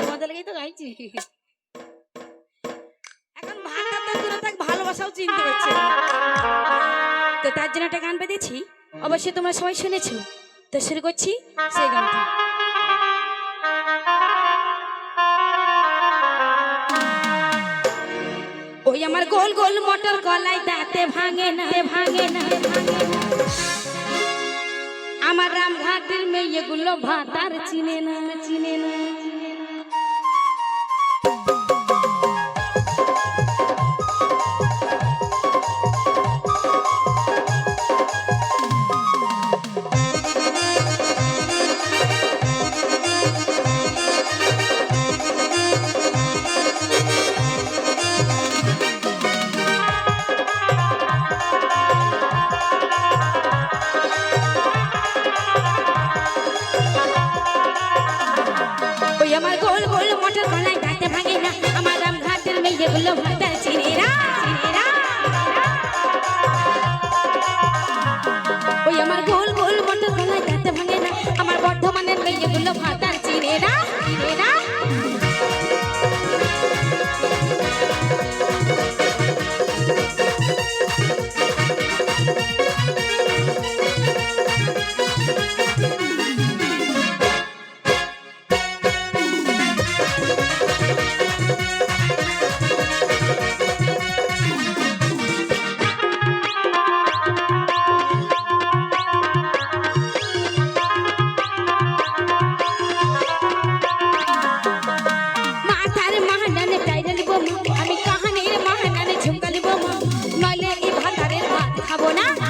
তোমাদের লেগেই তো গাইছি। এখন ভাষা তো দূরে ভালোবাসাও চিনতে তো তার জন্য একটা গান বেঁধেছি। অবশ্যই তোমরা সবাই শুনেছো। তো শুরু করছি সেই গানটা। ওই আমার গোল গোল মটর কলাই দাঁতে ভাঙে না ভাঙে না ভাঙে না। আমার রামঘাটের মেয়েগুলো ভাতার চিনে না চিনে না। রামঘাটের ভাত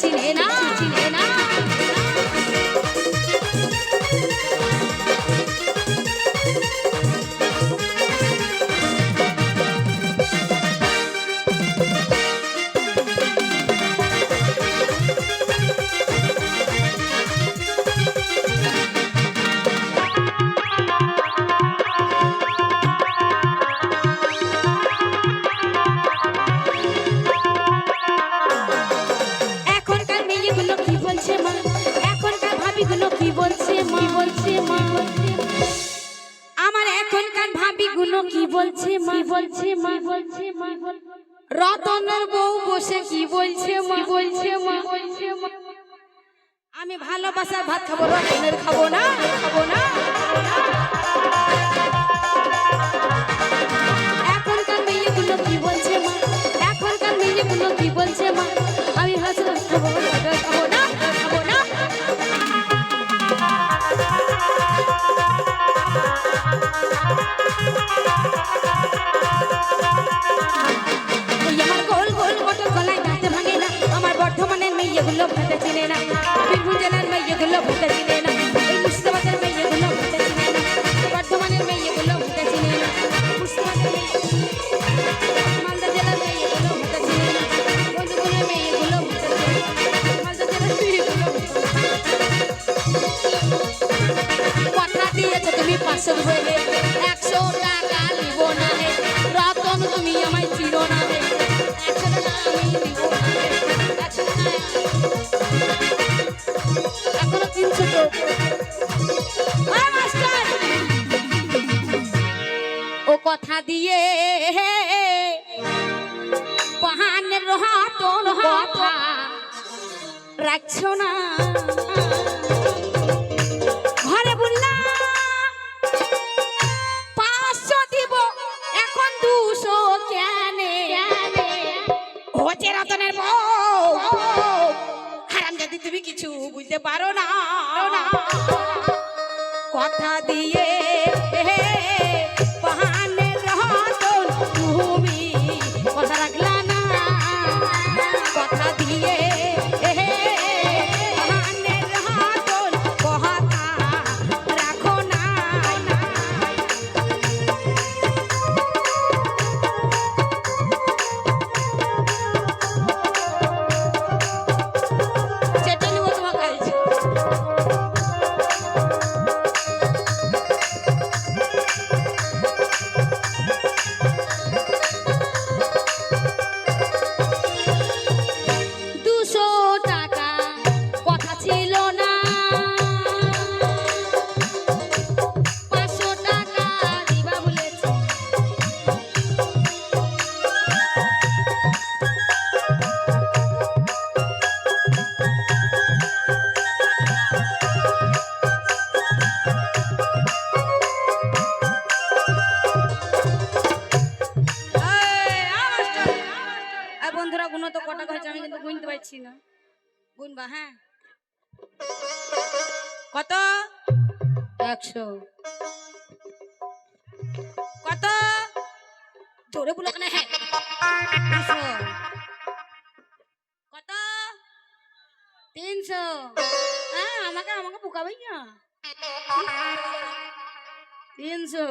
ಚಿನೇನಾ মা বলছে মা বলছে মা? রতনের বউ বসে কি বলছে মা? বলছে মা বলছে মা? আমি ভালোবাসার ভাত খাব রতনের খাব না? খাব না? মেয়েগুলো ভাতে চিনে না বীরভূম জেলার মেয়েগুলো ভাতে চিনে না এই মুর্শিদাবাদের মেয়েগুলো ভাতে চিনে না বর্ধমানের মেয়েগুলো ভাতে চিনে না মুর্শিদাবাদের মালদা জেলার মেয়েগুলো তুমি পাঁচশো নিব না হে না দিয়ে পাহানের হাতন কথা রাখছো না ঘরে বললাম পাঁচশো দিব এখন দুশো কেনে হচ্ছে রতনের বউ হারাম যদি তুমি কিছু বুঝতে পারো না কথা দিয়ে গুণ তো কটা হয়েছে আমি কিন্তু গুনতে পারছি না। গুনবা হ্যাঁ। কত? একশো। কত? জোরে বলো কেন হ্যাঁ। কত? তিনশো। হ্যাঁ আমাকে আমাকে বোকাবাই না। তিনশো।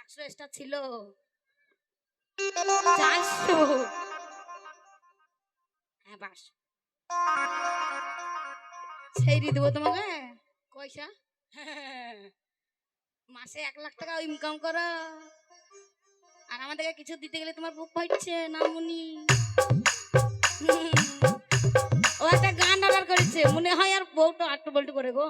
একশো এক্সট্রা ছিল। চারশো। বাস। সেই দেবো তোমাকে পয়সা। মাসে এক লাখ টাকা ইনকাম করো। আর আমাদেরকে কিছু দিতে গেলে তোমার বুক ফাইটছে না মুনি ও একটা গান অর্ডার করেছে। মনে হয় আর বউটা আট্টু বল্টু করে গো।